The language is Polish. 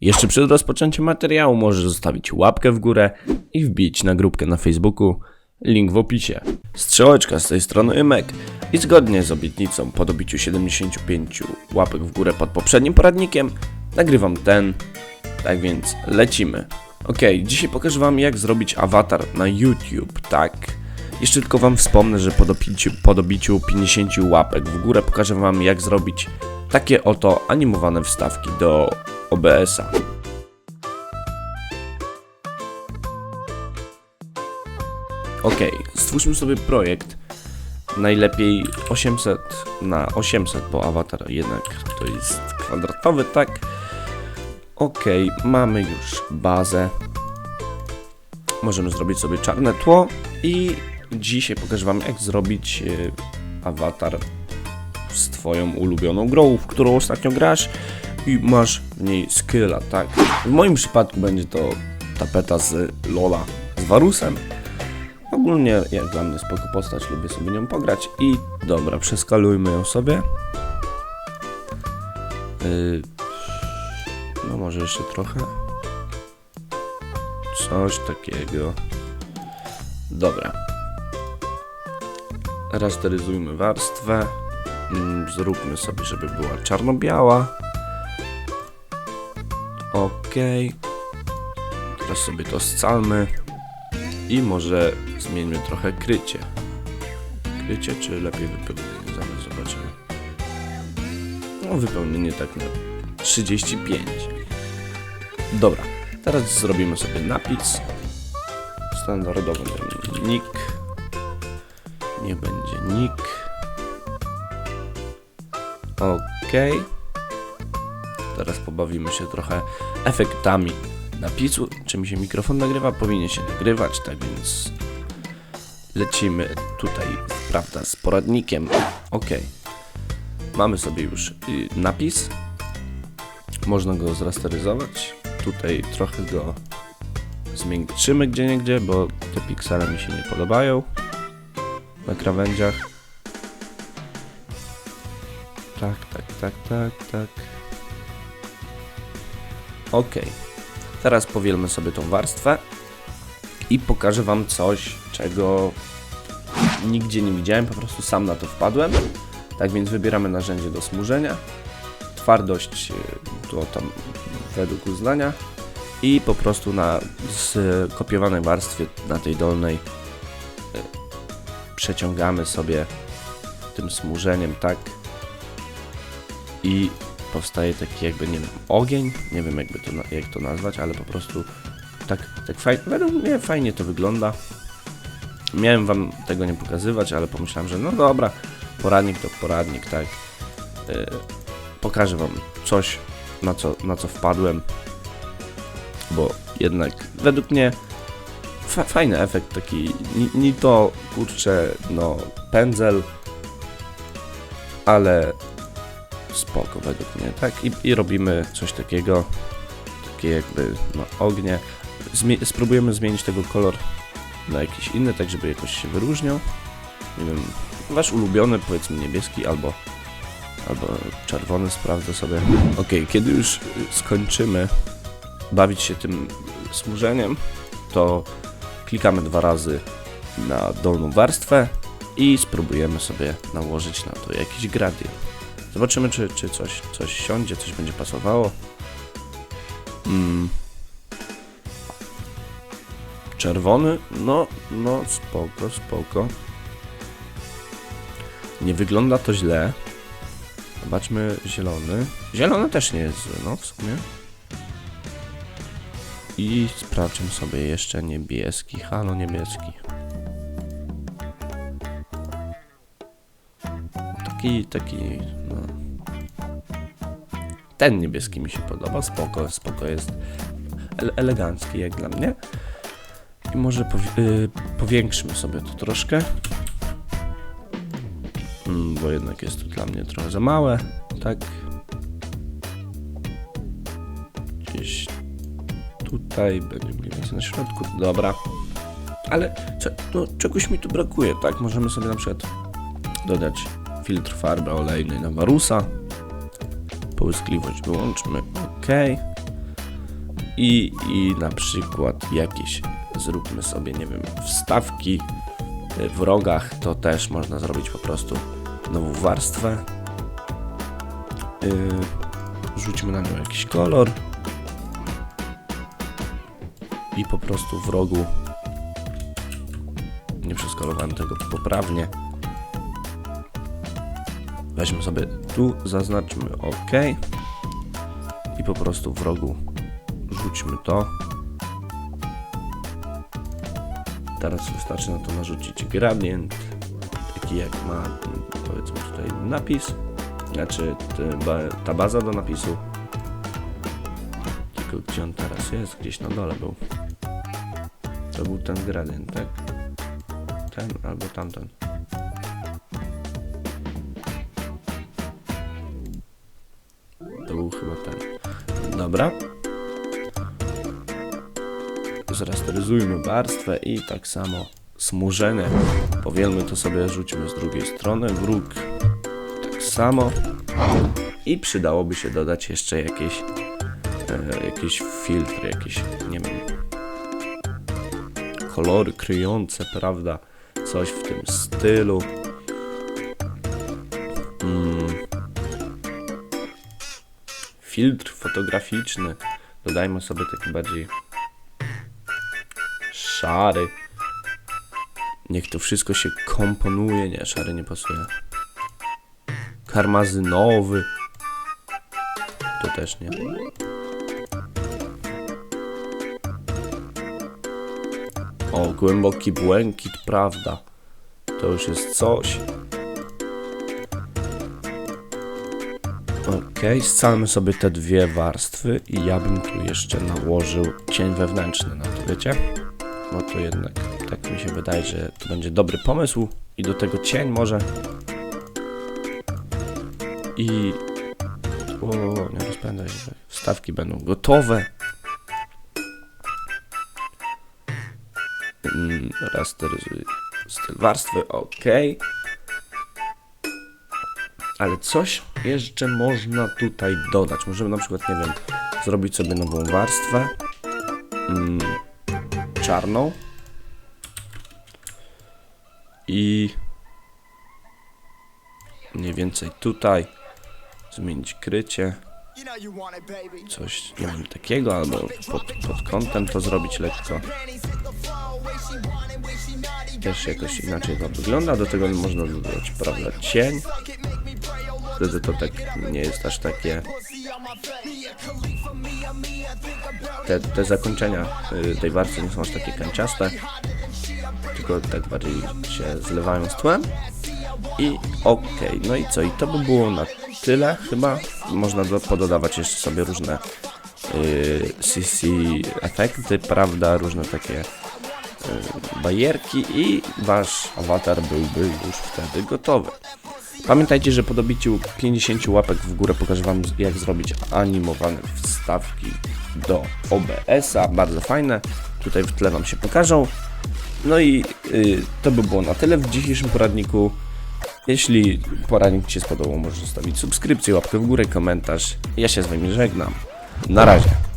Jeszcze przed rozpoczęciem materiału możesz zostawić łapkę w górę i wbić na grupkę na Facebooku. Link w opisie. Strzałeczka z tej strony Ymek i zgodnie z obietnicą po dobiciu 75 łapek w górę pod poprzednim poradnikiem nagrywam ten. Tak więc lecimy. Ok, dzisiaj pokażę wam jak zrobić awatar na YouTube, tak? Jeszcze tylko wam wspomnę, że po dobiciu, po dobiciu 50 łapek w górę pokażę wam jak zrobić takie oto animowane wstawki do OBS-a. Ok, stwórzmy sobie projekt. Najlepiej 800 na 800, bo awatar jednak to jest kwadratowy, tak? Ok, mamy już bazę. Możemy zrobić sobie czarne tło i dzisiaj pokażę Wam jak zrobić e, awatar z Twoją ulubioną grą, w którą ostatnio grasz i masz w niej skilla, tak? W moim przypadku będzie to tapeta z Lola z Varusem. Ogólnie jak dla mnie spoko postać, lubię sobie nią pograć i dobra, przeskalujmy ją sobie. Yy, no może jeszcze trochę. Coś takiego. Dobra. Rasteryzujmy warstwę. Mm, Zróbmy sobie, żeby była czarno-biała. Ok. Teraz sobie to scalmy. I może zmieńmy trochę krycie. Krycie, czy lepiej wypełnienie? Zaraz zobaczymy. No, wypełnienie tak na 35. Dobra, teraz zrobimy sobie napis. Standardowy będzie nick. Niech będzie nick. Ok. Teraz pobawimy się trochę efektami napisu. Czy mi się mikrofon nagrywa? Powinien się nagrywać, tak więc lecimy tutaj, prawda, z poradnikiem. Ok. Mamy sobie już y, napis. Można go zrasteryzować. Tutaj trochę go zmiękczymy gdzie niegdzie, bo te piksele mi się nie podobają na krawędziach. Tak, tak, tak, tak, tak. Ok. Teraz powielmy sobie tą warstwę i pokażę Wam coś, czego nigdzie nie widziałem, po prostu sam na to wpadłem. Tak więc wybieramy narzędzie do smużenia, twardość y, to tam według uznania i po prostu na skopiowanej warstwie na tej dolnej y, przeciągamy sobie tym smużeniem tak i powstaje taki jakby, nie wiem, ogień, nie wiem jakby to, jak to nazwać, ale po prostu tak, tak fajnie, według mnie fajnie to wygląda. Miałem wam tego nie pokazywać, ale pomyślałem, że no dobra, poradnik to poradnik, tak. Yy, pokażę wam coś, na co, na co wpadłem, bo jednak według mnie fa fajny efekt taki, ni, ni to kurczę, no pędzel, ale spoko według mnie, tak? I, i robimy coś takiego, takie jakby no, ognie. Spróbujemy zmienić tego kolor na jakiś inny, tak żeby jakoś się wyróżniał. Nie wiem, wasz ulubiony, powiedzmy niebieski albo, albo czerwony, sprawdzę sobie. Ok, kiedy już skończymy bawić się tym smużeniem, to klikamy dwa razy na dolną warstwę i spróbujemy sobie nałożyć na to jakiś gradient. Zobaczymy, czy, czy coś, coś siądzie, coś będzie pasowało. Mm. Czerwony? No, no, spoko, spoko. Nie wygląda to źle. Zobaczmy zielony. Zielony też nie jest zły, no w sumie. I sprawdźmy sobie jeszcze niebieski. Halo, niebieski. Taki, taki, no. Ten niebieski mi się podoba, spoko, spoko jest. Ele elegancki jak dla mnie. I może powi- y, powiększymy sobie to troszkę. Mm, bo jednak jest to dla mnie trochę za małe, tak. Gdzieś tutaj, będzie mniej więcej na środku, dobra. Ale no, czegoś mi tu brakuje, tak? Możemy sobie na przykład dodać filtr farby olejnej na Varusa. Połyskliwość wyłączmy, ok. I, I na przykład jakieś zróbmy sobie, nie wiem, wstawki w rogach, to też można zrobić po prostu nową warstwę. Yy, rzućmy na nią jakiś kolor. I po prostu w rogu nie przeskolowałem tego poprawnie. Weźmy sobie tu, zaznaczmy OK. I po prostu w rogu rzućmy to. Teraz wystarczy na to narzucić gradient, taki jak ma powiedzmy tutaj napis, znaczy ta baza do napisu. Tylko gdzie on teraz jest? Gdzieś na dole był. To był ten gradient, tak? Ten albo tamten. Chyba ten. Dobra. Zrasteryzujmy warstwę i tak samo smużenie. Powielmy to sobie, rzućmy z drugiej strony. Wróg tak samo. I przydałoby się dodać jeszcze jakieś, e, jakieś filtry, jakieś, nie wiem, kolory kryjące, prawda? Coś w tym stylu. Filtr fotograficzny. Dodajmy sobie taki bardziej szary. Niech to wszystko się komponuje. Nie, szary nie pasuje. Karmazynowy. To też nie. O, głęboki błękit, prawda? To już jest coś. Okej, scalmy sobie te dwie warstwy i ja bym tu jeszcze nałożył cień wewnętrzny na to, wiecie? No to jednak tak mi się wydaje, że to będzie dobry pomysł i do tego cień może. I... O, nie rozpędzaj się. Wstawki będą gotowe. Mm, Rasteryzuj styl warstwy, ok. Ale coś jeszcze można tutaj dodać. Możemy na przykład, nie wiem, zrobić sobie nową warstwę. Mm, czarną. I mniej więcej tutaj zmienić krycie. Coś, nie wiem, takiego, albo pod, pod kątem to zrobić lekko. Też jakoś inaczej to wygląda. Do tego można dodać, prawda, cień. Wtedy to tak nie jest aż takie. Te, te zakończenia y, tej warstwy nie są aż takie kanciaste, tylko tak bardziej się zlewają z tłem. I okej, no i co? I to by było na tyle chyba. Można do, pododawać jeszcze sobie różne y, CC efekty, prawda? Różne takie y, bajerki i wasz awatar byłby już wtedy gotowy. Pamiętajcie, że po dobiciu 50 łapek w górę pokażę wam jak zrobić animowane wstawki do OBS-a, bardzo fajne. Tutaj w tle wam się pokażą. No i y, to by było na tyle w dzisiejszym poradniku. Jeśli poradnik Ci się spodobał, możesz zostawić subskrypcję, łapkę w górę, komentarz. Ja się z Wami żegnam. Na razie.